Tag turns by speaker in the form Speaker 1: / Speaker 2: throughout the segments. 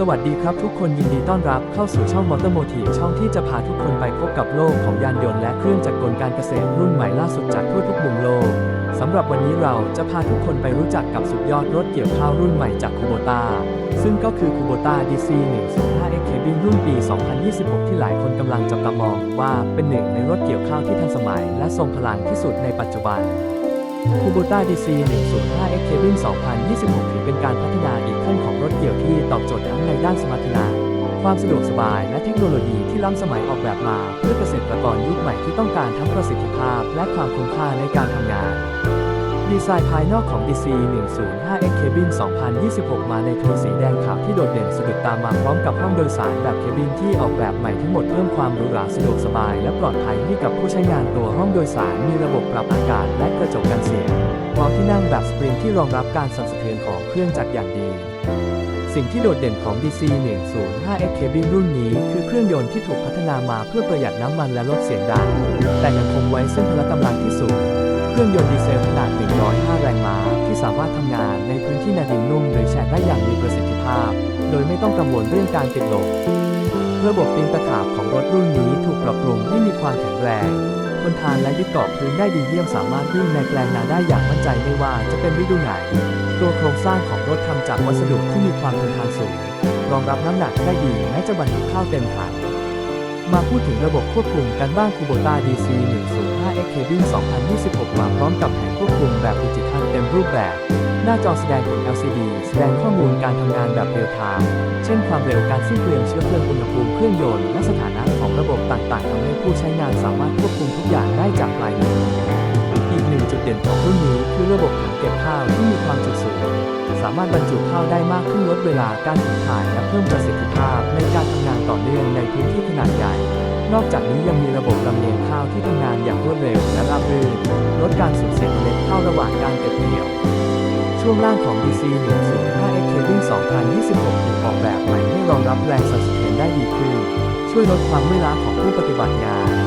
Speaker 1: สวัสดีครับทุกคนยินดีต้อนรับเข้าสู่ช่องมอเตอร์โมทีฟช่องที่จะพาทุกคนไปพบกับโลกของยานยนต์และเครื่องจักรกลการเกษตรรุ่นใหม่ล่าสุดจากทั่วทุกมุมโลกสำหรับวันนี้เราจะพาทุกคนไปรู้จักกับสุดยอดรถเกี่ยวข้าวรุ่นใหม่จากคูโบตาซึ่งก็คือคูโบตา DC 105 X Cabin รุ่นปี 2026 ที่หลายคนกำลังจับตามองว่าเป็นหนึ่งในรถเกี่ยวข้าวที่ทันสมัยและทรงพลังที่สุดในปัจจุบัน คูโบต้า DC 105 X Cabin 2026 ถือเป็นการพัฒนาอีกขั้นของรถเกี่ยวที่ตอบโจทย์ทั้งในด้านสมรรถนะ ความสะดวกสบายและเทคโนโลยีที่ล้ำสมัยออกแบบมา เพื่อเกษตรกรยุคใหม่ที่ต้องการทั้งประสิทธิภาพ และความคุ้มค่าในการทำงาน ดีไซน์ภายนอกของ DC 105 X Cabin 2026 มาในโทนสีแดงขาวที่โดดเด่นสะดุดตามาพร้อมกับห้องโดยสารแบบเคบินที่ออกแบบใหม่ทั้งหมดเพิ่มความหรูหราสะดวกสบายและปลอดภัยให้กับผู้ใช้งานตัวห้องโดยสารมีระบบปรับอากาศและกระจกกันเสียงพร้อมที่นั่งแบบสปริงที่รองรับการสั่นสะเทือนของเครื่องจักรอย่างดีสิ่งที่โดดเด่นของ DC 105 X Cabin รุ่นนี้ คือเครื่องยนต์ที่ถูกพัฒนามาเพื่อประหยัดน้ำมันและลดเสียงดัง แต่ยังคงไว้ซึ่งพละกำลังที่สูง เครื่องยนต์ดีเซลขนาด 105 แรงม้า ที่สามารถทำงานในพื้นที่นาดินนุ่มหรือแฉะได้อย่างมีประสิทธิภาพ โดยไม่ต้องกังวลเรื่องการติดลมระบบตีนตะขาบของรถรุ่นนี้ถูกปรับปรุงให้มีความแข็งแรงทนทานและยึดเกาะพื้นได้ดีเยี่ยมสามารถวิ่งในแปลงนาได้อย่างมั่นใจไม่ว่าจะเป็นฤดูไหน ตัวโครงสร้างของรถทำจากวัสดุที่มีความทนทานสูง รองรับน้ำหนักได้ดีแม้จะบรรทุกข้าวเต็มถังมาพูดถึงระบบควบคุมกันบ้างคูโบต้า DC 1 X Cabin 2026 มาพร้อมกับแผงควบคุมแบบดิจิทัลเต็มรูปแบบ หน้าจอแสดงผล LCD แสดงข้อมูลการทำงานแบบเรียลไทม์ เช่นความเร็วการสิ้นเปลืองเชื้อเพลิงอุณหภูมิเครื่องยนต์และสถานะของระบบต่างๆทำให้ผู้ใช้งานสามารถควบคุมทุกอย่างได้จากปลายนิ้วอีกหนึ่งจุด เด่นของรุ่นนี้คือระบบถังเก็บข้าวที่มีความจุสูง สามารถบรรจุข้าวได้มากขึ้นลดเวลาการขนถ่ายและเพิ่มประสิทธิภาพในการทำงานต่อเนื่องในพื้นที่ขนาดใหญ่ นอกจากนี้ยังมีระบบลำเลียงข้าวที่ทำงานอย่างรวดเร็วและราบรื่นลดการสูญเสียเมล็ดข้าวระหว่างการเก็บเกี่ยว ช่วงล่างของ DC 105 X Cabin 2026ถูกออกแบบใหม่ให้รองรับแรงสั่นสะเทือนได้ดีขึ้น ช่วยลดความเมื่อยล้าของผู้ปฏิบัติงาน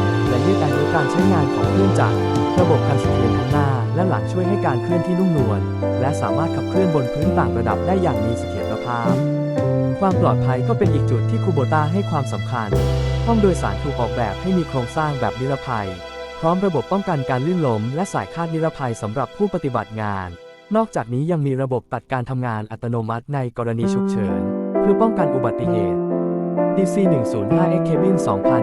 Speaker 1: ยืดอายุการใช้งานของเครื่องจักร ระบบกันสะเทือนทั้งหน้า และหลังช่วยให้การเคลื่อนที่นุ่มนวล และสามารถขับเคลื่อนบนพื้นต่างระดับได้อย่างมีเสถียรภาพ ความปลอดภัยก็เป็นอีกจุดที่คูโบต้าให้ความสำคัญ ห้องโดยสารถูกออกแบบให้มีโครงสร้างแบบนิรภัย พร้อมระบบป้องกันการลื่นล้มและสายคาดนิรภัยสำหรับผู้ปฏิบัติงาน นอกจากนี้ยังมีระบบตัดการทำงานอัตโนมัติในกรณีฉุกเฉิน เพื่อป้องกันอุบัติเหตุ DC 105 X Cabin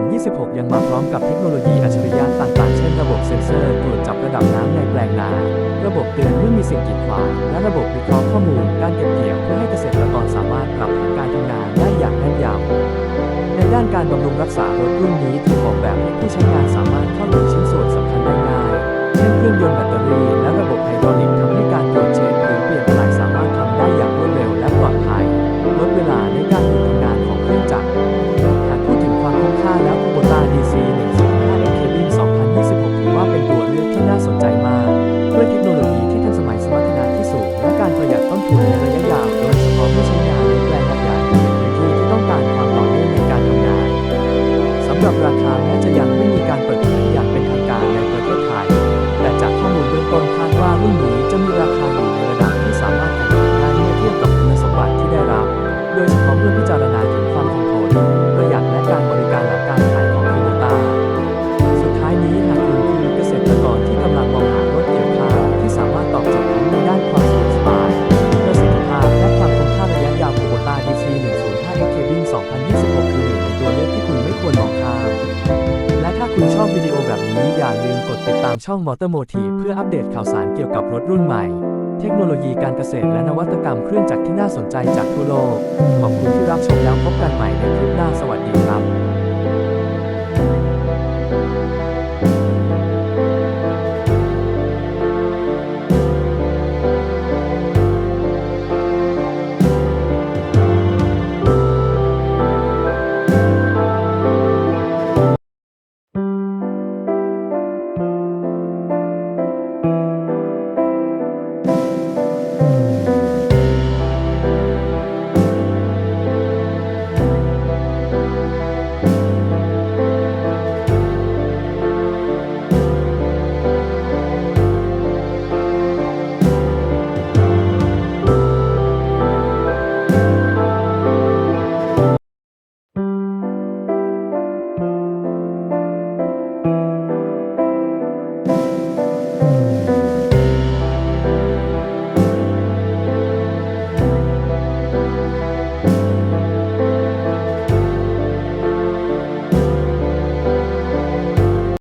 Speaker 1: 2026 ยังมาพร้อมกับเทคโนโลยีอัจฉริยะต่างๆ เช่นระบบเซ็นเซอร์ตรวจจับระดับน้ำในแปลงนา ระบบเตือนเมื่อมีสิ่งกีดขวาง และระบบวิเคราะห์ข้อมูล การเก็บเกี่ยวเพื่อให้เกษตรกรสามารถปรับแผนการทำงานได้อย่างแม่นยำในด้านการบำรุงรักษารถรุ่นนี้ถูกออกแบบให้ผู้ใช้งานสามารถเข้าถึงชิ้นส่วนสำคัญได้ง่าย เช่นเครื่องยนต์แบตเตอรี่และระบบไฮดรอลิกทำาะเมื่อพิจารณาถึงความคงทนประหยัดและการบริการหลังการขายของคูโบต้า สุดท้ายนี้หากคุณคือเกษตรกรที่กำลังมองหารถเกี่ยวข้าวที่สามารถตอบโจทย์ทั้งในด้านความสะดวกสบายประสิทธิภาพและความคุ้มค่าระยะยาวคูโบต้า DC 105 X Cabin 2026 คือหนึ่งในตัวเลือกที่คุณไม่ควรมองข้ามและถ้าคุณชอบวิดีโอแบบนี้อย่าลืมกดติดตามช่อง Motor Motive เพื่ออัปเดตข่าวสารเกี่ยวกับรถรุ่นใหม่ เทคโนโลยีการเกษตรและนวัตกรรมเครื่องจักรที่น่าสนใจจากทั่วโลก ขอบคุณที่รับชมแล้วพบกันใหม่ในคลิปหน้าสวัสดีครับ